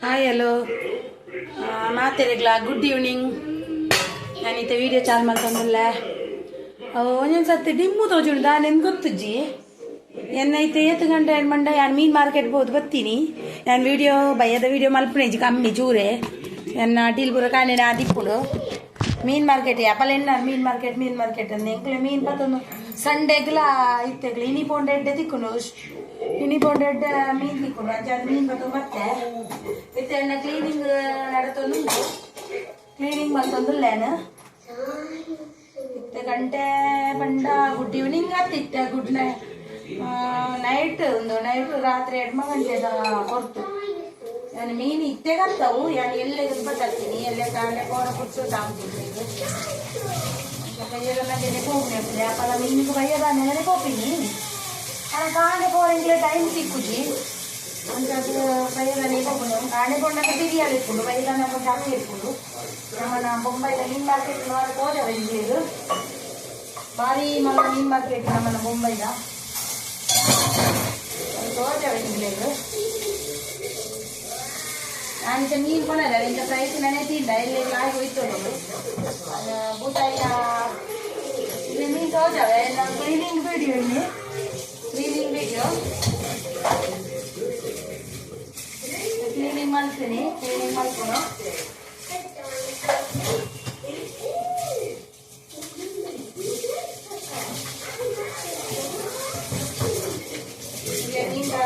Hi hello ಮಾತೆರೆಗ್ಲ good evening ನಾನೀತ video ಚಾಲ್ ಮಾಡ್ಕೊಂಡಲ್ಲ ಒಂದೊಂದು ಸರ್ತಿ ಡಿಮ್ಮು ತೋಜುಂಡು ದಾನೆಂದು ಗೊತ್ತುಜ್ಜಿ? ಎನ್ನೈತೆ ಏತು ಗಂಟೆ ಮಂಡ ನಾನು ಮೀನ್ ಮಾರ್ಕೆಟ್ ಹೋದ್ ಬರ್ತೀನಿ ನಾನು ವಿಡಿಯೋ ಭಯದ ವಿಡಿಯೋ ಮಲ್ಪಣೇಜಿ ಕಮ್ಮಿ ಚೂರೆ ನನ್ನ ಟೀಲ್ಪುರ ಕಾಣಿನ ದಿಪ್ಪುಡು ಮೀನ್ ಮಾರ್ಕೆಟ್ ಯಾಪಲ್ ಎನ್ನಾರು ಮೀನ್ ಮಾರ್ಕೆಟ್ ಮೀನ್ ಮಾರ್ಕೆಟ್ ಅಂದ್ರೆ ಎಂಕ್ಲೆ ಮೀನ್ ಪತ್ತೊಂದು ಸಂಡೆಗ್ಲ ಇತ್ತೆಗ್ಲ ಇನಿ ಪೋಂಡೆ ಎಡ್ಡೆ ತಿಕ್ಕುನು ಇನಿ ಪೋಂಡೆ ಎಡ್ಡೆ ಮೀನ್ ತಿಕ್ಕುನು ಅಂಚ ಅದು ಮೀನ್ ಪತ್ತೊಂದು ಮತ್ತೆ. ಇತ್ತೆ ಎಣ್ಣ ಕ್ಲೀನಿಂಗ್ ನಡತೊಂದು ಕ್ಲೀನಿಂಗ್ ಮಲ್ತೊಂದುಲ್ಲೇನು ಇತ್ತೆ ಗಂಟೆ ಪಂಡ ಗುಡ್ ಈವ್ನಿಂಗ್ ಆತಿಟ್ಟ ಗುಡ್ ನೈ ನೈಟ್ ಒಂದು. ನೈಟ್ ರಾತ್ರಿ ಎಡ್ಮ ಗಂಟೆದ ಹೊರ್ತು. ನಾನು ಮೀನು ಇತ್ತೆಗಂತವು ನಾನು ಎಲ್ಲೇ ಬತ್ತಾಗ್ತೀನಿ ಎಲ್ಲೇ ಕಾಂಡೆ ಕೋರ ಕುಚ್ಚು ತಾಂತೀನಿ கையெல்லாம் நினைப்போம் அப்பல இன்னைக்கு கையதான் நினைப்போப்பீங்க ஆனால் காண போகிறீங்களே டைம் சிக்குச்சு அந்த கையெல்லாம் நினைப்போம் காண போனாக்க பிரியாணி இருக்கும் கையெல்லாம் நம்ம கம்மி இருக்கும் நம்ம நான் பொம்பையில் மீன் மார்க்கெட்டில் வர போத வேண்டியது பாரி மலை மீன் மார்க்கெட் நம்ம பொம்பை தான் போத வேண்டியது ಹೋದವ ಇಂಗ್ಲೀಷ್ ನಾನಿಂದ ಮೀನು ಕೊಡಲ್ಲ ಇಂಥ ಪ್ರೈಸ್ ನಾನೇ ತಿಂದ ಇಲ್ಲಿ ಆಗಿ ಹೋಯ್ತು ಬೂತಾಯ ಇಲ್ಲಿ ಮೀನು ತೋಜಾವೆ ನಾನು ಕ್ಲೀನಿಂಗ್ ವಿಡಿಯೋ ಇಲ್ಲಿ ಕ್ಲೀನಿಂಗ್ ವಿಡಿಯೋ ಕ್ಲೀನಿಂಗ್ ಮಾಡ್ತೀನಿ ಕ್ಲೀನಿಂಗ್ ಮಾಡ್ಕೊಂಡು ಈಗ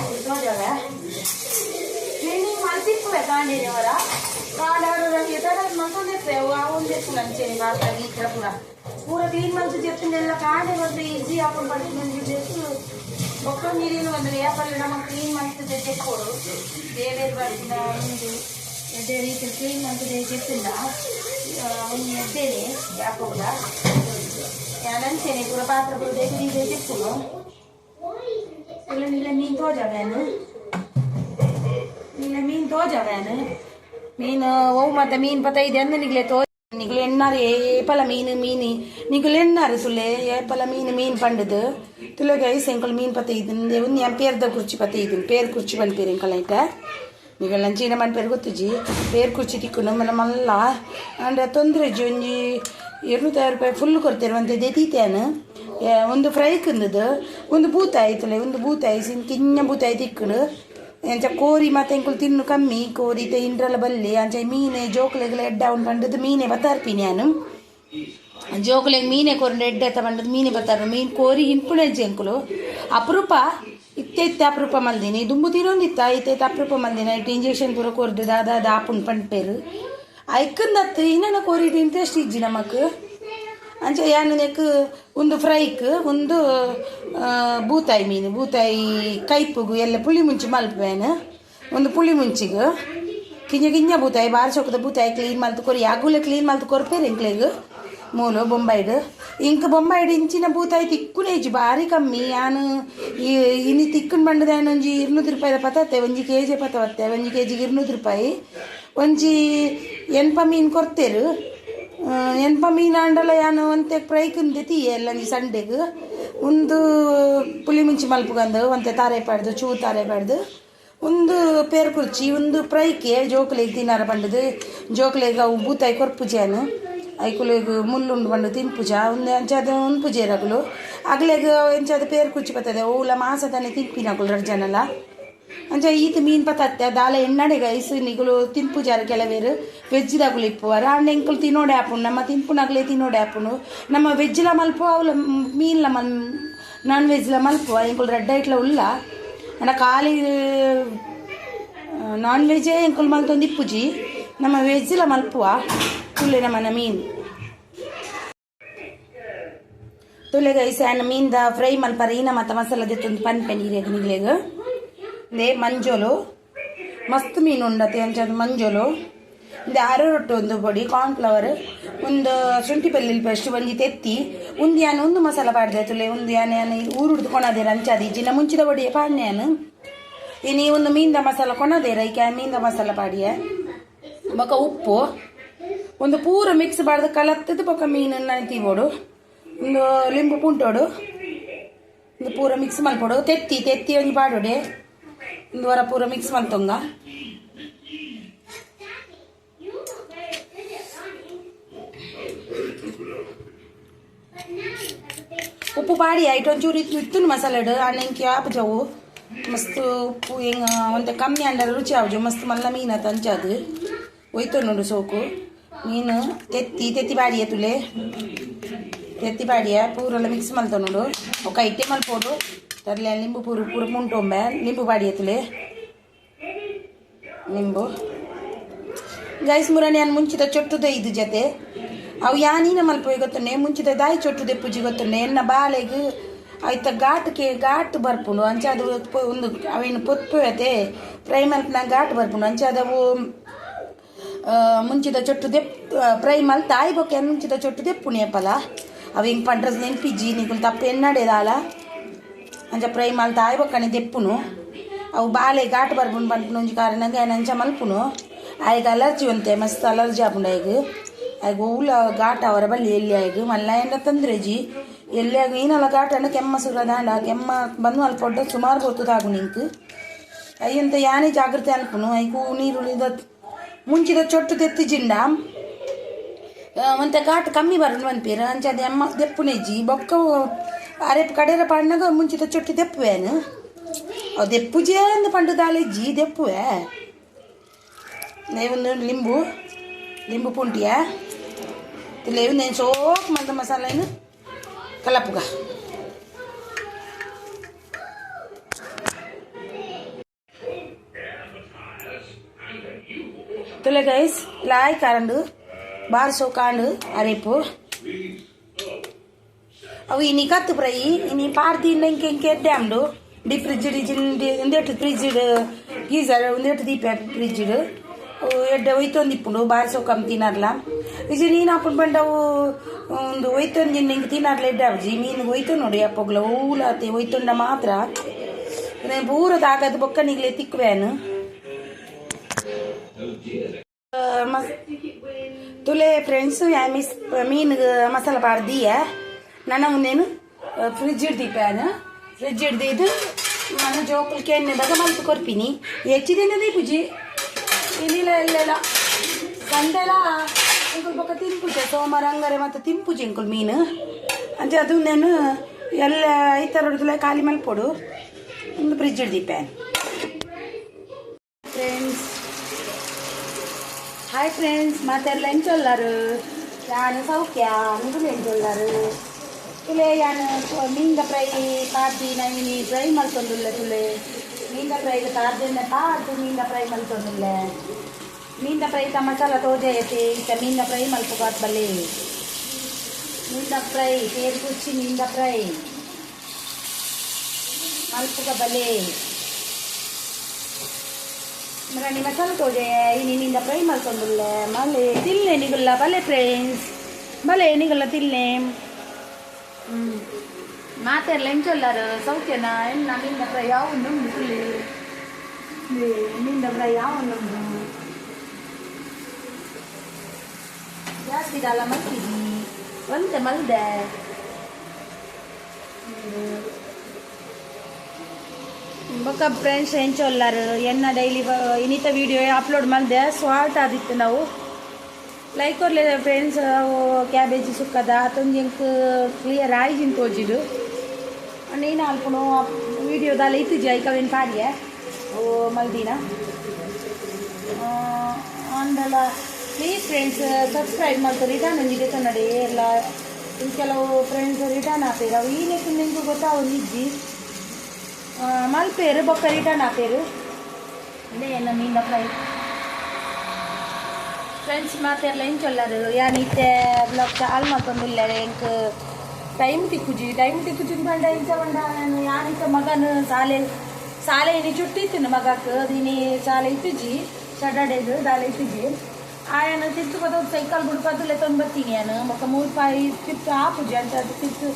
ಮೀನು ತೋಜಾವೆ ಕ್ಲೀನಿಂಗ್ ಮಾಡ್ತಿಪ್ಪೆ ಕಾಂಡಿನವರ ಕಾಂಡಾಡು ಎತರ ಮತ್ತೊಂದು ಅವೊಂದು ಎತ್ತು ನಂಚೇನೆ ಮಾತ್ರ ಈ ತರ ಪೂರ ಪೂರ ಕ್ಲೀನ್ ಮಾಡ್ತು ಚೆತ್ತಿನೆಲ್ಲ ಕಾಂಡೆ ಬಂದು ಈಸಿ ಹಾಕೊಂಡು ಬರ್ತೀನಿ ಎಷ್ಟು ಒಕ್ಕ ನೀರಿನ ಬಂದ್ರೆ ಯಾಪಲ್ಲಿ ನಮ್ಮ ಕ್ಲೀನ್ ಮಾಡ್ತಿದ್ದೆ ಚೆಕ್ಕೋಡು ಬೇರೆ ಬರ್ತಿನ ಒಂದು ಅದೇ ರೀತಿ ಕ್ಲೀನ್ ಮಾಡ್ತಿದ್ದೆ ಚೆತ್ತಿಲ್ಲ ಒಂದು ಎದ್ದೇನೆ ಯಾಕೋಗ ಯಾನಂಚೇನೆ ಪೂರ ಪಾತ್ರ ಪೂರ ಬೇಕಿದೆ ಚೆಕ್ಕುನು ಇಲ್ಲ ಇಲ್ಲ ಮೀನು ತೋಜಾವೇನು ನಿನ್ನ ಮೀನ್ ತೋಜವೇನು ಮೀನು ಓ ಮತ್ತೆ ಮೀನ್ ಪತ ಇದೆ ಅಂದ ನಿಗ್ಲೆ ತೋ ನಿಗ್ಲು ಎಣ್ಣಾರು, ಏಪಲ ಮೀನು, ಮೀನಿ. ನಿಗ್ಲು ಎಣ್ಣಾರು ಸುಳ್ಳೆ, ಏಪಲ ಮೀನು, ಮೀನ್ ಪಂಡದು. ತುಲಗ ಐಸ್ ಎಂಕಲ್ ಮೀನ್ ಪತ ಇದ್ದೆ ಒಂದು ಎಂ ಪೇರ್ದ ಕುರ್ಚಿ ಪತ ಇದನ್ ಪೇರ್ ಕುರ್ಚಿ ಬಂದ್ ಪೇರ್ ಎಂಕಲ್ ಐಟ ನಿಗಲ್ ನಂಚಿನ ಮನ್ ಪೇರ್ ಗೊತ್ತುಜಿ ಪೇರ್ ಕುರ್ಚಿ ತಿಕ್ಕು ನಮ್ಮನ ಮಲ್ಲ ಅಂಡ್ ತೊಂದ್ರೆ ಜಿ, ಒಂಜಿ ಎರಡ್ನೂರ ರೂಪಾಯಿ ಫುಲ್ ಕೊಡ್ತೇವೆ ಅಂತ ದೆತೀತೇನು ಒಂದು ಫ್ರೈ ಕಂದದು. ಒಂದು ಬೂತಾಯಿ ತುಲೆ ಒಂದು ಬೂತಾಯಿ ಸಿನ್ ಕಿನ್ನ ಬೂತಾಯಿ ತಿಕ್ಕಡು ಎಂಚ ಕೋರಿ ಮತ್ತೆ ಎಂಕುಲು ತಿನ್ನು ಕಮ್ಮಿ, ಕೋರಿ ತೆ ಇಂಡ್ರಲ ಬಲ್ಲಿ, ಅಂಚ ಮೀನೆ ಜೋಕ್ಲೆಗ್ಲ ಎಡ್ಡ ಉಂಡು ಬಂಡದ್ದು ಮೀನೆ ಬತ್ತಾರ್ಪಿ ನಾನು ಜೋಕ್ಲೆಗ್ ಮೀನೆ ಕೊರಂಡು ಎಡ್ಡ ಎತ್ತ ಬಂಡದ್ದು ಮೀನೆ ಬತ್ತಾರ ಮೀನ್ ಕೋರಿ ಹಿಂಪುಣೆಜ್ಜಿ ಎಂಕುಲು. ಅಪರೂಪ, ಇತ್ತೆ ಇತ್ತೆ ಅಪರೂಪ ಮಲ್ದಿನಿ, ದುಂಬು ತಿರೋಂದಿತ್ತ, ಇತ್ತೆ ಇತ್ತೆ ಅಪರೂಪ ಮಲ್ದಿನ ಇಟ್ಟು ಇಂಜೆಕ್ಷನ್ ಪೂರ ಕೊರ್ದು ದಾದ ದ ಆಪುನ್ ಪಂಡ್ಪೇರು. ಐಕಂದತ್ತು ಇನ್ನನ ಕೋರಿದ ಇಂಟ್ರೆಸ್ಟ್ ಇಜ್ಜಿ ನಮಕ್? ಅಂಚ ಯಾನು ಒಂದು ಫ್ರೈಕ್ ಒಂದು ಬೂತಾಯಿ ಮೀನು ಬೂತಾಯಿ ಕೈಪುಗು, ಎಲ್ಲ ಪುಳಿ ಮುಂಚಿ ಮಲ್ಪೇನು ಒಂದು ಪುಳಿ ಮುಂಚಿಗೆ. ಕಿಂಜ ಕಿಂಜ ಬೂತಾಯಿ ಬಾರಿ ಚೊಕ್ಕದ ಬೂತಾಯಿ ಕ್ಲೀನ್ ಮಲ್ತು ಕೊರಿ. ಯಾಗುಲೆ ಕ್ಲೀನ್ ಮಲ್ತು ಕೊರ್ಪೇರು ಎಂಕ್ಲೆಗ್ ಮೂಲು ಬೊಂಬೈಡು ಇಂಕ ಬೊಂಬೈಡು ಇಂಚಿನ ಬೂತಾಯಿ ತಿಕ್ಕುನ ಇಜ್ಜಿ, ಭಾರಿ ಕಮ್ಮಿ. ಯಾನು ಈ ಇನ್ನು ತಿಕ್ಕನ್ ಬಂಡದ ಒಂಜಿ ಇರ್ನೂರು ರೂಪಾಯಿದ ಪತತ್ತೆ ಒಂಜಿ ಕೆ ಜಿ ಪತವತ್ತೆ, ಒಂಜಿ ಕೆ ಜಿಗೆ ಇರ್ನೂರು ರೂಪಾಯಿ. ಒಂಜಿ ಎನ್ಪ ಮೀನು ಕೊರ್ತೇರು. ಎನ್ಪ ಮೀನು ಅಂಡಲ ಯಾನು ಒಂತೆ ಪ್ರೈಕಂದು ತೀ ಎಲ್ಲ ಸಂಡೆಗ್. ಒಂದು ಪುಲಿ ಮುಂಚಿ ಮಲ್ಪುಗಂದು ಒಂತೆ ತಾರೆ ಪಾಡ್ದು, ಚೂ ತಾರೆ ಪಾಡ್ದು. ಒಂದು ಪೇರ್ ಕುರ್ಚಿ ಒಂದು ಪ್ರೈಕೆ ಜೋಕುಲೆಗ್ ತಿನ್ನಾರ ಬಂಡದು ಜೋಕುಲೆಗ್ ಅವು ಬೂತಾಯಿ ಕೊರ್ಪುಜೇನು ಐಕುಲೆಗ್ ಮುಳ್ಳುಂಡು ಬಂಡು ತಿನ್ಪುಜ ಒಂದು ಅಂಚಾದ ಒಂದು ಪುಜೇರಗುಲು ಅಗ್ಲೆಗ್ ಎಂಚಾದ ಪೇರ್ ಕುರ್ಚಿ ಬರ್ತದೆ ಓಲ ಮಾಸದನೆ ತಿನ್ಪಿನಗುಲು ರಡ್ಜನಲ್ಲ. ಅಂಚ ಈತ ಮೀನ್ ಪತ್ತತ್ತೆ ದಾಲ ಎಣ್ಣಡೆ ಗೈಸ್ ನಿಗುಲು ತಿನ್ಪುಜಾರ ಕೆಲವೇರು ವೆಜ್ಜಿದಾಗುಲು ಇಪ್ಪುವಾರ. ಅಂಡ ಎಂಕುಲು ತಿನ್ನೋಡೆ ಆಪುನು ನಮ್ಮ ತಿನ್ಪುನಾಗಲೇ ತಿನ್ನೋಡೆ ಆಪುನು ನಮ್ಮ ವೆಜ್ಲ ಮಲ್ಪುವ, ಅವಲ ಮೀನ್ಲ ಮಲ್ ನಾನ್ ವೆಜ್ಲ ಮಲ್ಪುವ ಎಂಕುಲು ರೆಡ್ ಐಟ್ಲ ಉಲ್ಲ. ಅಂಡ ಖಾಲಿ ನಾನ್ ವೆಜ್ಜೇ ಎಂಕುಲು ಮಲ್ತೊಂದು ಇಪ್ಪುಜಿ. ನಮ್ಮ ವೆಜ್ಲ ಮಲ್ಪುವ ತುಳ್ಳೆ ನಮ್ಮನ ಮೀನು. ತುಲೆಗ ಮೀನ್ ಮೀನ್ದ ಫ್ರೈ ಮಲ್ಪರ ಈನ ಮಸಾಲ ದಿತ್ತೊಂದು ಪನ್ ಪೆನೀರೆಗ್ ನಿಗ್ಲೆಗ್. ದೇ ಮಂಜೋಲು. ಮಸ್ತ್ ಮೀನು ಉಂಡತೆ ಅಂಚದು ಮಂಜೋಲು. ಇದೆ ಆರು ರೊಟ್ಟು ಒಂದು ಪೊಡಿ ಕಾರ್ನ್ಫ್ಲವರ್ ಒಂದು ಶುಂಠಿ ಬೆಳ್ಳುಳ್ಳಿ ಪೇಸ್ಟ್ ಒಂಜಿ ತೆತ್ತಿ ಒಂದು ಯಾನು ಒಂದು ಮಸಾಲ ಪಾಡ್ದೆ ತುಲೆ ಒಂದು ಯಾನೆ ಯಾನೆ ಊರು ಹಿಡ್ದು ಕೊಣದೇರ ಅಂಚಾದಿ ಜಿನ ಮುಂಚಿದ ಬಡಿಯ ಪಾಡ್ನ್ಯಾನು ಇನಿ ಒಂದು ಮೀನ್ದ ಮಸಾಲ ಕೊಣದೇರ, ಈಕೆ ಮೀನ್ದ ಮಸಾಲ ಪಾಡಿಯ. ಬೊಕ ಉಪ್ಪು. ಒಂದು ಪೂರ ಮಿಕ್ಸ್ ಬಾಡ್ದು ಕಲತ್ತದ ಬೊಕ ಮೀನನ್ನ ತೀಬೋಡು. ಒಂದು ಲಿಂಬು ಪುಂಟೋಡು. ಒಂದು ಪೂರ ಮಿಕ್ಸ್ ಮಲ್ಪೊಡು. ತೆತ್ತಿ ತೆತ್ತಿ ಒಂದು ಪಾಡೋಡೆ. ఇందువర ಪೂರ ಮಿಕ್ಸ್ ಮಾಡ್ತೊಂಗ ಉಪ್ಪು ಪಾಡಿ ಆಯ್ತು ಒಂಚೂರು ಇತ್ತು ಇತ್ತು ಮಸಾಲೆಡ್ ಅಣ್ಣ ಹಿಂಗೆ ಹಾಪಜವು ಮಸ್ತ್ ಉಪ್ಪು ಹಿಂಗೆ ಒಂದು ಕಮ್ಮಿ ಅಂಡರ್ ರುಚಿ ಆವಜು ಮಸ್ತ್ ಮಲ್ಲ ಮೀನ ತಂಚಾದು ಒಯ್ತು ನೋಡು ಸೋಕು ಮೀನು ತೆತ್ತಿ ತೆತ್ತಿ ಬಾಡಿಯ ತುಲೆ ತೆತ್ತಿ ಬಾಡಿಯ ಪೂರೆಲ್ಲ ಮಿಕ್ಸ್ ಮಾಡ್ತಾವ ನೋಡು ఒక ಐಟೇ ಮಲ್ಪೋಡು ತರ್ಲೆ ನಿಂಬು ಪೂರು ಪೂರ ಮುಂಟೊಂಬೆ ನಿಂಬು ತುಲೆ ನಿಂಬು. ಗೈಸ್ ನಾನು ಮುಂಚಿತ ಚೊಟ್ಟುದ ಇದು ಜೊತೆ. ಅವು ಯಾನೀನ ಮಲ್ಪೋಯ್ ಗೊತ್ತುಂಡೆ ಮುಂಚಿತ ದಾಯಿ ಚೊಟ್ಟುದೆ ಪೂಜೆ ಗೊತ್ತುಂಡೆ ಎನ್ನ ಬಾಲೆಗೆ ಆಯ್ತ ಘಾಟ್ಗೆ ಘಾಟ್ ಬರ್ಪುಂಡು ಅಂಚೆ ಅದು ಒಂದು ಅವೇನು ಪೊತ್ತು ಅತೆ ಫ್ರೈ ಮಲ್ಪನ ಘಾಟ್ ಬರ್ಪುಂಡು ಅಂಚೆ ಅದವು ಆ, ಮುಂಚಿದ ಚೊಟ್ಟು ದೆಪ್ ಫ್ರೈ ಮಲ್ ತಾಯಿ ಬೊಕ್ಕೆ ಮುಂಚಿದ ಚೊಟ್ಟು ದೆಪ್ಪುಣಿಯಪ್ಪಲ ಅವು ಹಿಂಗೆ ಪಂಡ್ರಸ್ ನೆನ್ಪಿಜ್ಜಿ ನಿಗುಲ್ ತಪ್ಪು ಎನ್ನಡೆದಾಲ ಅಂಚ ಫ್ರೈ ಮಲ್ತ ಆಯ್ವ ಕಣಿ ದೆಪ್ಪುನು. ಅವು ಬಾಲೆ ಘಾಟ್ ಬರ್ಬುನು ಬಂದ್ಪುನು ಒಂಜಿ ಕಾರಣಂಗೆ ಆಯ್ನ ಅಂಚ ಮಲ್ಪುನು. ಆಯ್ಗೆ ಅಲರ್ಜಿ ಒಂತೆ ಮಸ್ತ್ ಅಲರ್ಜಿ ಆಪುಂಡು ಆಯ್ಗೆ. ಆಯ್ಗೆ ಹೂಲ ಘಾಟ್ ಅವರ ಬಲ್ಲಿ ಎಲ್ಲಿ ಆಯ್ಗೆ? ಮಲ್ಲ ಏನ ತಂದ್ರೆಜಿ ಎಲ್ಲಿ ಆಗ? ನೀನಲ್ಲ ಘಾಟನ್ನು ಕೆಮ್ಮ ಸುರದಾಂಡ, ಕೆಮ್ಮ ಬಂದು ಅಲ್ಪೊಡ್ಡ ಸುಮಾರು ಹೊತ್ತು ತಾಗು ನಿಂಕು. ಅಯ್ಯಂತ ಯಾನೇ ಜಾಗ್ರತೆ ಅನ್ಪುನು. ಐಕು ನೀರುಳಿದ ಮುಂಚಿದ ಚೊಟ್ಟು ತೆತ್ತಿ ಜಿಂಡ. ಮತ್ತೆ ಘಾಟ್ ಕಮ್ಮಿ ಬರೋಣ ಅಂತೀರ ಅಂಚೆ ಎಮ್ಮ ಅಮ್ಮ ದೆಪ್ಪುನೆಜ್ಜಿ ಬೊಕ್ಕ ಅರೆಪ್ రేపు కడేర పడినాక ముంచితో చుట్టూ తెప్పువేను దెప్పు చేయంది పండు తాలేజీ దెప్పువే నేను లింబు లింబు పుంటియా లేవు ಸೋಕ್ సోకు మంద మసాలాను కలపుగా తులే గైస్ ఇలా కారండు బార్ సోకాండు అరేపు ಅವು ಇನಿ ಕತ್ತು ಪ್ರೈ ಇನಿ ಪಾರ್ದಿಂದ ಇಂಕೆ ಇಂಕೆ ಎಡ್ಡಾಮ್ಡು ಡಿ ಫ್ರಿಜ್ ಒಂದೆಟ್ಟು ಫ್ರಿಜ್ ಗೀಸರ್ ಒಂದೆಟ್ಟು ದೀಪ ಫ್ರಿಜ್ ಎಡ್ಡೆ ಒಯ್ತೊಂದಿಪ್ಪುಂಡು ಬಾರಿ ಸೋಕಮ್ ತಿನ್ನರ್ಲ ಇಜಿ ನೀನು ಹಾಕೊಂಡು ಬಂಡವು ಒಂದು ಒಯ್ತೊಂದು ಹಿಂಗೆ ತಿನ್ನರ್ಲ ಎಡ್ಡಾವ್ಜಿ ಮೀನು ಒಯ್ತು ನೋಡಿ ಅಪ್ಪಗ್ಲ ಊಲಾತಿ, ಒಯ್ತೊಂಡ ಮಾತ್ರ. ಪೂರ ತಾಕತ್ತು ಬೊಕ್ಕ ನಿಗ್ಲೆ ತಿಕ್ಕುವೇನು ತುಲೆ ಫ್ರೆಂಡ್ಸು ಮಿಸ್ ಮೀನು ಮಸಾಲ ಪಾಡ್ದಿಯ ನಾನು ಅವನೇನು ಫ್ರಿಜ್ ಹಿಡ್ದಿಪ್ಪ ಫ್ರಿಜ್ ಹಿಡ್ದಿದ್ದು ನಾನು ಜೋಕಲ್ಕೆ ಎಣ್ಣೆದಾಗ ಮಲ್ತು ಕೊರ್ಪಿನಿ ಹೆಚ್ಚಿದೇನದೇ ಪೂಜಿ. ಇಲ್ಲಿಲ್ಲ ಇಲ್ಲೆಲ್ಲ ಸಂಡೆಲ್ಲ ಇಂಕುಲ್ ಪಕ್ಕ ತಿಂಪುಜೆ ಸೋಮವಾರ ಹಂಗಾರೆ ಮತ್ತು ತಿಂಪುಜೆ ಇಂಕುಲ್ ಮೀನು. ಅಂದರೆ ಅದು ನಾನು ಎಲ್ಲ ಐತರ ಥರ ಹಿಡ್ದಲ್ಲ ಖಾಲಿ ಮಲ್ಪೊಡು. ಒಂದು ಫ್ರಿಜ್ ಹಿಡ್ದಿಪ್ಪೆ ಫ್ರೆಂಡ್ಸ್ ಹಾಯ್ ಫ್ರೆಂಡ್ಸ್ ಮಾತೆಲ್ಲ ಎಂಚೊಲ್ಲರು ನಾನು ಸೌಖ್ಯ? ಅಂದ್ರೆ ಎಂಚೊಲ್ಲರು तुले यानं मींग फ्रೈ ಪಾತಿ ನವಿನಿ ಫ್ರೈ ಮಾಡ್ಕೊಂಡಿಲ್ಲ ತುಲೆ ಮೀಂಗ ಫ್ರೈಗೆ ತಾರ್ದೆನ್ನ ಪಾತು ಮೀಂಗ ಫ್ರೈ ಮಾಡ್ಕೊಂಡಿಲ್ಲ ಮೀಂದ ಫ್ರೈ ತ ಮಸಾಲ ತೋಜೆ ಐತಿ ಈಗ ಮೀಂದ ಫ್ರೈ ಮಲ್ಪಕಾತ್ ಬಲ್ಲಿ ಮೀಂದ ಫ್ರೈ ತೇರು ಕುಚ್ಚಿ ಮೀಂದ ಫ್ರೈ ಮಲ್ಪಕ ಬಲ್ಲಿ ಮರಾಣಿ ಮಸಾಲ ತೋಜೆ ನೀನಿಂದ ಫ್ರೈ ಮಾಡ್ಕೊಂಡಿಲ್ಲ ಮಲೆ ತಿಲ್ಲೆ ನಿಗುಲ್ಲ ಬಲೆ ಫ್ರೆಂಡ್ಸ್ ಬಲೆ ನಿಗುಲ್ಲ ತಿಲ್ಲೆ ಮಾತೆಲ್ಲ ಎಂಚೊಲ್ಲಾರು ಸೌಖ್ಯನ? ಎಲ್ಲ ನಿನ್ನ ಹತ್ರ ಯಾವ ಉಂಡು ಸುಳ್ಳಿ ನಿನ್ನ ಹತ್ರ ಯಾವ ಒಂದು ಜಾಸ್ತಿ ಕಾಲ ಮಲ್ತಿದ್ದಿ ಒಂದೆ ಮಲ್ದೆ? ಬಕ್ಕ ಫ್ರೆಂಡ್ಸ್ ಹೆಂಚೊಲ್ಲಾರು ಎನ್ನ ಡೈಲಿ, ಇನಿತ ವಿಡಿಯೋ ಅಪ್ಲೋಡ್ ಮಾಡಿದೆ ಸ್ವಾರ್ಟ್ ಆದಿತ್ತು ನಾವು. ಲೈಕ್ ಕೊರ್ಲೆ ಫ್ರೆಂಡ್ಸ್ ಕ್ಯಾಬೇಜ್ ಸುಕ್ಕದ ಅತ್ತೊಂದು ಹೆಂಗ್ ಕ್ಲಿಯರ್ ಆಯ್ಜಿನ್ ತೋಜಿಡು ನೀನು ಅಲ್ಪನು ವಿಡಿಯೋದಲ್ಲಿ ಇತ್ತಿದ್ಯ ಐಕವೇನು ಪಾಡಿಯ ಓ ಮಲ್ದಿನ ಅಂದಲ್ಲ ಪ್ಲೀಸ್ ಫ್ರೆಂಡ್ಸ್ ಸಬ್ಸ್ಕ್ರೈಬ್ ಮಾಡ್ತಾರೆ ರಿಟರ್ನ್ ಒಂದಿದೆ ಕನ್ನಡಿ ಎಲ್ಲ ಕೆಲವು ಫ್ರೆಂಡ್ಸ್ ರಿಟರ್ನ್ ಅವು ಈ ಲೆಕ್ಕ ನಿಂಗೂ ಇಜ್ಜಿ ಮಲ್ಪೇರು ಬೊಕ್ಕ ರಿಟರ್ನ್ ಹಾಕ್ತೇರು ಇದೇ ಎಲ್ಲ ಮೀನ ಫ್ರೈ ഫ്രണ്ട്സ് മാത്രമല്ല എനിക്കുള്ളത് ഞാൻ ഇത്തെ ബ്ലോക്ക് ആൾമാക്കൊന്നുമില്ല എനിക്ക് ടൈം ಎಂಕ್ ಟೈಮ್ ತಿಕ್ಕುಜಿ ಬಂಡ ಇಂಚ ಬಂಡ ಇತ್ತ ಮಗನ ಸಾಲೆ ಸಾಲೆ ಇನಿ ಚುಟ್ಟಿತ್ತಿನ ಮಗಕ್ಕೆ ಅದಿನಿ ಸಾಲೆ ಇತ್ತಿಜಿ ಸಡಡೆಗ್ ದಾಲೆ ಇತ್ತಿಜಿ ಆಯನ ತಿತ್ತು ಬದ ಸೈಕಲ್ ಬಿಡ್ಬಾರ್ದು ಲೆತ್ತೊಂದು ಬರ್ತೀನಿ ನಾನು. ಮಕ್ಕ ಮೂರು ಪಾಯಿ ತಿತ್ತು ಆಪುಜಿ ಅಂತ ಅದು ತಿತ್ತು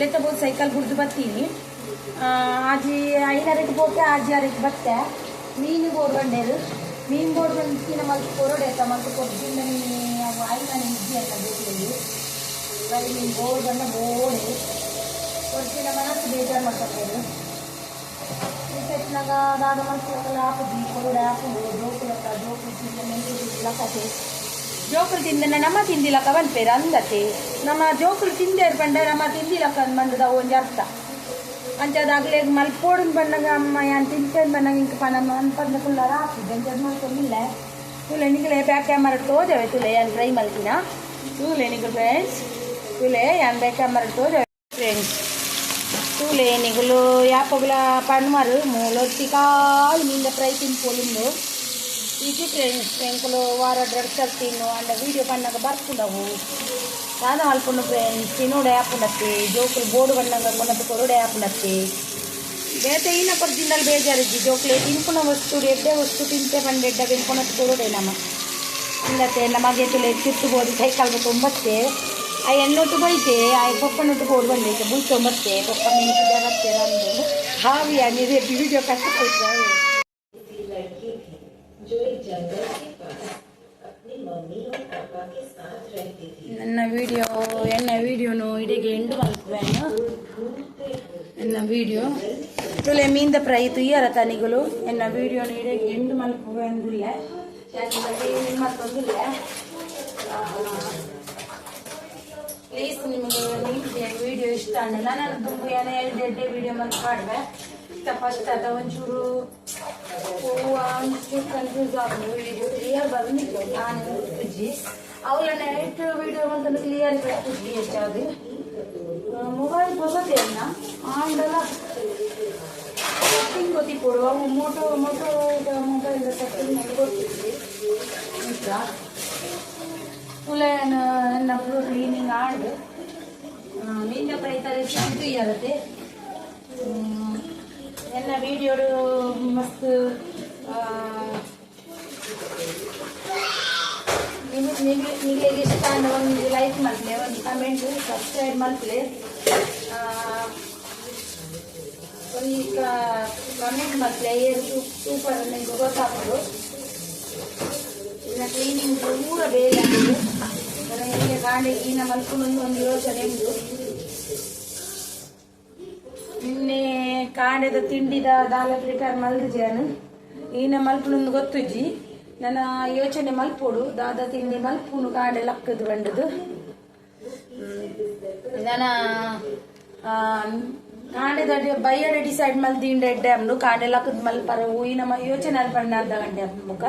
ಲೆತ್ತಬೋದು ಸೈಕಲ್ ಬಿಡ್ದು ಬರ್ತೀನಿ. ಆಜಿ ಐದಾರಕ್ಕೆ ಹೋಗ್ತೆ, ಆಜಿ ಆರಕ್ಕೆ ಬತ್ತೆ ಮೀನಿಗೆ ಓಡ್ಬಂಡೇರು ಮೀನು ಮಲ್ತು ಕೊರಡೆ ಆಯ್ತಾ ಮತ್ತು ನೀನು, ಅವು ಐನ ಇದ್ದಿ ಅಂತ ಬೇಕಲ್ಲಿ. ಬರೀ ನೀನು ಬೋರ್ಗಂಡ ಬೋಡೆ ನಮ್ಮ ಮನಸ್ಸು ಬೇಜಾರು ಮಾಡ್ಕೊಳ್ತೇವೆ ಕ್ರಿಕೆಟ್ನಾಗ ದಾದ ಮನಸ್ಸು ಹಾಕಿದ್ವಿ ಕೊರಡೆ ಆಪುದು ಜೋಕು ಲೆಕ್ಕ ಜೋಕು ತಿಂದ ತಿಂದಿಲ್ಲ ಕತೆ. ಜೋಕುಲು ತಿಂದ ನಮ್ಮ ತಿಂದಿಲಕ್ಕ ಬಂದ್ಪೇರ ಅಂದತೆ ನಮ್ಮ ಜೋಕುಲು ತಿಂದೇರು ಬಂಡ ನಮ್ಮ ತಿಂದಿಲಕ್ಕ ಬಂದದ ಒಂದು ಅರ್ಥ. ಅಂಚದಾಗ್ಲೇ ಮಲ್ಪೋಡು ಬಂದಾಗ ಅಮ್ಮ ಯಾನ್ ತಿಂತೇನೆ ಬಂದಾಗ ಇಂಕ ಪನ ಅನ್ಪಂದ ಕುಲ್ಲ ಹಾಕಿದ್ದೆ ಅಂಚದ್ ಮಾಡ್ಕೊಂಡಿಲ್ಲ ತುಲೆ ನಿಗಲೆ ಬ್ಯಾಕ್ ಕ್ಯಾಮರಾ ತೋಜವೆ ತುಲೆ ಯಾನ್ ಟ್ರೈ ಮಲ್ತಿನ ತುಲೆ ನಿಗಲು ಫ್ರೆಂಡ್ಸ್ ತುಲೆ ಯಾನ್ ಬ್ಯಾಕ್ ಕ್ಯಾಮರಾ ತೋಜವೆ ಫ್ರೆಂಡ್ಸ್ ತುಲೆ ನಿಗಲು ಯಾಪಗುಲ ಪಣ್ಮರು ಮೂಲೊತ್ತಿ ಕಾಲು ಮೀಂದ ಫ್ರೈ ತಿನ್ಪೋಲಿಂದು ఇది ఫ్రెండ్స్ పెంకులు వార డ్రెస్ తిను అండ్ వీడియో పన్నాక బర్కుండవు చాలా వాళ్ళకున్న ఫ్రెండ్స్ తినుడే ఆపుండత్తి జోకులు ಬೋರ್ಡ್ పడినాక కొన్నది కొరుడే ఆపుండత్తి ಬೇತೆ ಏನಪ್ಪ ದಿನಲ್ಲಿ ಬೇಜಾರಿದ್ದಿ, ಜೋಕ್ಲೆ ತಿನ್ಕೊಳ ವಸ್ತು, ಎಡ್ಡೆ ವಸ್ತು ತಿಂತೆ ಬಂದು ಎಡ್ಡ ಬೆನ್ಕೊಳಕ್ಕೆ ಕೊಡೋದೆ ನಮ್ಮ ಇಲ್ಲತ್ತೆ ನಮಗೆ ತುಲೆ ತಿರ್ತಿಬೋದು ಸೈಕಲ್ ತೊಂಬತ್ತೆ. ಆ ಎಣ್ಣೊಟ್ಟು ಬೈತೆ, ಆ ಪಪ್ಪನೊಟ್ಟು ಬೋರ್ಡ್ ಬಂದೈತೆ, ಬುಲ್ ತೊಂಬತ್ತೆ. ಪಪ್ಪ ನಿಂತಿದ್ದಾರತ್ತೆ ನಮ್ಮದು ಹಾವಿಯ ನೀರು ವಿಡಿಯೋ ಕಷ್ಟ ನನ್ನ ವಿಡಿಯೋ ಎನ್ನ ವಿಡಿಯೋನು ಇಡೀಗೆ ಎಂಡು ಮಲ್ಪುವೇನು ಎನ್ನ ವಿಡಿಯೋ ತುಲೆ ಮೀಂದ ಪ್ರೈ ತುಯ್ಯರ ತನಿಗಳು ಎನ್ನ ವಿಡಿಯೋನು ಇಡೀಗೆ ಎಂಡು ಮಲ್ಪುವೆ ಅಂದಿಲ್ಲ ಮತ್ತೊಂದಿಲ್ಲ ಪ್ಲೀಸ್ ನಿಮಗೆ ನಿಮಗೆ ವಿಡಿಯೋ ಇಷ್ಟ ಅನ್ನಿಲ್ಲ. ನಾನು ತುಂಬ ಏನೋ ಎರಡು ಎಡ್ಡೆ ವಿಡಿಯೋ ಮತ್ತೆ ಇಷ್ಟ ಫಸ್ಟ್ ಅದ ಒಂಚೂರು ಹೂವು, ಒಂಚೂರು ಕನ್ಫ್ಯೂಸ್ ಆಗೋದು ವಿಡಿಯೋ ಕ್ಲಿಯರ್ ಬಂದಿತ್ತು ನಾನು ಅಜ್ಜಿ ಅವಳ ನೈಟ್ ವಿಡಿಯೋ ಅಂತ ಕ್ಲಿಯರ್ ಬರ್ತಿದ್ವಿ ಹೆಚ್ಚಾಗಿ. ಮೊಬೈಲ್ ಬರೋದೇನ ಆಂಡಲ್ಲ ಸೆಟ್ಟಿಂಗ್ ಗೊತ್ತಿಕೊಡು ಅವು ಮೋಟೋ ಮೋಟೋ ಮೊಬೈಲ್ ಸೆಟ್ಟಿಂಗ್ ಮಾಡಿ ಕೊಡ್ತಿದ್ವಿ. ಈಗ ನನ್ನ ಕ್ಲೀನಿಂಗ್ ಆಡು ನಿನ್ನ ಪ್ರೈತಾರೆ ಶಾಂತಿ ಇರತ್ತೆ ಎಲ್ಲ ವಿಡಿಯೋಡು ಮಸ್ತ್ ನಿಮಗೆ ನಿಮಗೆ ಇಷ್ಟ ಒಂದು ಲೈಕ್ ಮಾಡ್ಲೆ ಒಂದು ಕಮೆಂಟ್ ಸಬ್ಸ್ಕ್ರೈಬ್ ಮಾಡ್ಲೆ ಒಂದು ಕಮೆಂಟ್ ಮಾಡ್ಲೆ ಏನು ಸೂಪರ್ ನಿಮ್ಗೆ ಗೊತ್ತಾಗ್ತದೆ ಇನ್ನು ಕ್ಲೀನಿಂಗ್ ಪೂರ ಬೇಗ ಹೀಗೆ ಗಾಂಡಿ ಈನ ಮಲ್ಕೊಂಡು ಒಂದು ಯೋಚನೆ ಉಂಟು. ನಿನ್ನೆ ಕಾಂಡೆದ ತಿಂಡಿದ ದಾಲ ಪ್ರಿಪೇರ್ ಮಲ್ದಿಜಾನು ಈನ ಮಲ್ಕೊಂಡು ಗೊತ್ತುಜ್ಜಿ ನನ್ನ ಯೋಚನೆ ಮಲ್ಪೋಡು, ದಾದ ತಿಂಡಿ ಮಲ್ಪುನು ಕಾಂಡೆ ಲಕ್ಕದು ಬಂಡದು. ನನ್ನ ಕಾಂಡೆದ ಬೈಯಡೆ ಡಿಸೈಡ್ ಮಲ್ದಿಂಡೆ ಎಡ್ಡೆ ಅಮ್ನು ಕಾಂಡೆ ಲಕ್ಕದ ಮಲ್ಪರ. ಹೂವಿನ ಯೋಚನೆ ಅಲ್ಪಣ್ಣ ಅರ್ಧ ಗಂಟೆ ಮುಖ.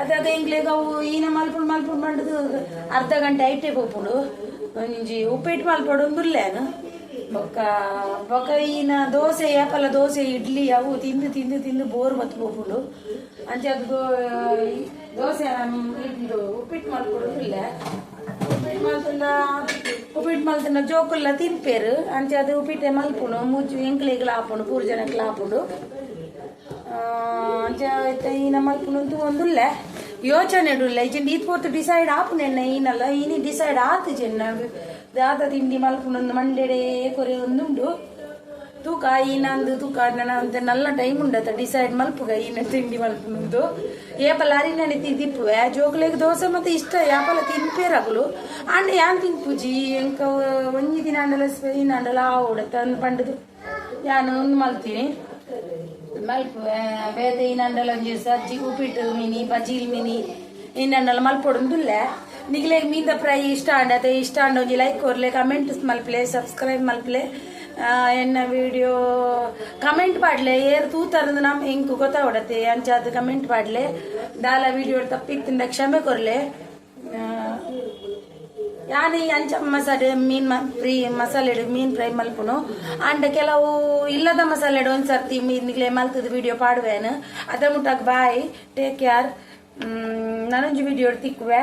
ಅದಾದ ಇಂಗ್ಲೇಗ ಅವು ಈನ ಮಲ್ಪುಡು ಮಲ್ಪುಂಡು ಮಾಡುದು ಅರ್ಧ ಗಂಟೆ ಐಟೆ ಬೋಪುಡು ಒಂಜಿ ಉಪ್ಪಿಟ್ಟು ಮಲ್ಪಡು ಒಂದುಲ್ಲೇನು ಬೊಕ್ಕ ಬೊಕ್ಕ ದೋಸೆ ಯಾಪಲ ದೋಸೆ, ಇಡ್ಲಿ ಅವು ತಿಂದು ತಿಂದು ತಿಂದು ಬೋರ್ ಬತ್ತು ಹೋಗ್ಬಿಡು ಅಂತ ಅದು ದೋಸೆ ಇದು ಉಪ್ಪಿಟ್ಟು ಮಲ್ಪಡು ಇಲ್ಲ ಉಪ್ಪಿಟ್ಟು ಮಲ್ತುಂಡ ಉಪ್ಪಿಟ್ಟು ಜೋಕುಲ್ಲ ತಿನ್ಪೇರು. ಅಂತ ಅದು ಉಪ್ಪಿಟ್ಟೆ ಮಲ್ಪುಣು, ಮುಚ್ಚು ಎಂಕ್ಲೆಗ್ಲ ಹಾಪುಣು, ಪೂರ್ ಜನಕ್ಕೆ ಹಾಪುಂಡು ಅಂಚೆ ಈನ ಮಲ್ಪುನಂತೂ ಒಂದುಲ್ಲ. ಯೋಚನೆ ಇಡುಲ್ಲ ಈಚೆ ಇದು ಪೋರ್ತು ಡಿಸೈಡ್ ಆಪುನೆನ್ನ ಈನಲ್ಲ, ಈನಿ ಡಿಸೈಡ್ ಆತು ಜೆನ್ನ ದಾದ ತಿಂಡಿ ಮಲ್ಪುನೊಂದು ಮಂಡೆಡೆ ಕೊರೆ ಒಂದುಂಡು ತೂಕ ಈನಂದು ತೂಕ ನನ್ನ ಅಂತ ನಲ್ಲ ಟೈಮ್ ಉಂಡತ ಡಿಸೈಡ್ ಮಲ್ಪುಗ ಈನ ತಿಂಡಿ ಮಲ್ಪುನೊಂದು. ಏಪಲ ತಿಪ್ಪು ಯಾ ಜೋಗ್ಲೇಗ್ ದೋಸೆ ಮತ್ತೆ ಇಷ್ಟ, ಯಾಪಲ ತಿನ್ಪೇರಾಗ್ಲು ಅಂಡ ಯಾನ್ ತಿನ್ಪುಜಿ ಎಂಕ ಒಂಜಿ ದಿನ ಅಂಡಲ ಇನ್ನಂಡಲ ಆವಡತ ಅಂದ್ ಪಂಡದು. ಯಾನು ಒಂದು ಮಲ್ತೀನಿ. ಮಲ್ಪ ಬೇತೆ ಇನ್ನಂಡಲ ಒಂಜಿ ಸಜ್ಜಿ ಉಪ್ಪಿಟ್ಟು ಮಿನಿ, ಬಜೀಲ್ ಮಿನಿ ಇನ್ನಂಡಲ ಮಲ್ಪೊಡುಂದುಲ್ಲ. ನಿಗ್ಲೆ ಮೀನ್ ಫ್ರೈ ಇಷ್ಟ ಆಂಡತೆ ಇಷ್ಟ ಅಂಡ ಒಂಜಿ ಲೈಕ್ ಕೊರ್ಲೆ ಕಮೆಂಟ್ ಮಲ್ಪಲೆ ಸಬ್ಸ್ಕ್ರೈಬ್ ಮಲ್ಪಲೆ. ಎನ್ನ ವಿಡಿಯೋ ಕಮೆಂಟ್ ಪಾಡ್ಲೆ, ಏರ್ ತೂತರಂದು ನಮ್ ಹೆಂಗ್ ಅಂಚ ಅಂಚಾದ ಕಮೆಂಟ್ ಪಾಡ್ಲೆ. ದಾಲ ವಿಡಿಯೋ ತಪ್ಪಿತ್ತಿಂದ ಕ್ಷಮೆ ಕೊರ್ಲೆ. ಯಾನಿ ಅಂಚ ಮಸಾಲೆ, ಮೀನ್ ಫ್ರೀ ಮಸಾಲೆ ಮೀನ್ ಫ್ರೈ ಮಲ್ಪುನು. ಅಂಡ್ ಕೆಲವು ಇಲ್ಲದ ಮಸಾಲೆ ಒಂದ್ ಸರ್ತಿ ಮೀನ್ಗೆ ಮಲ್ತದ ವಿಡಿಯೋ ಪಾಡುವೆನು. ಅದ ಮುಟ್ಟಾಗ ಬಾಯ್ ಟೇಕ್ ಕೇರ್ ನಾನೊಂದು ವಿಡಿಯೋ ತಿಕ್ಕುವೆ.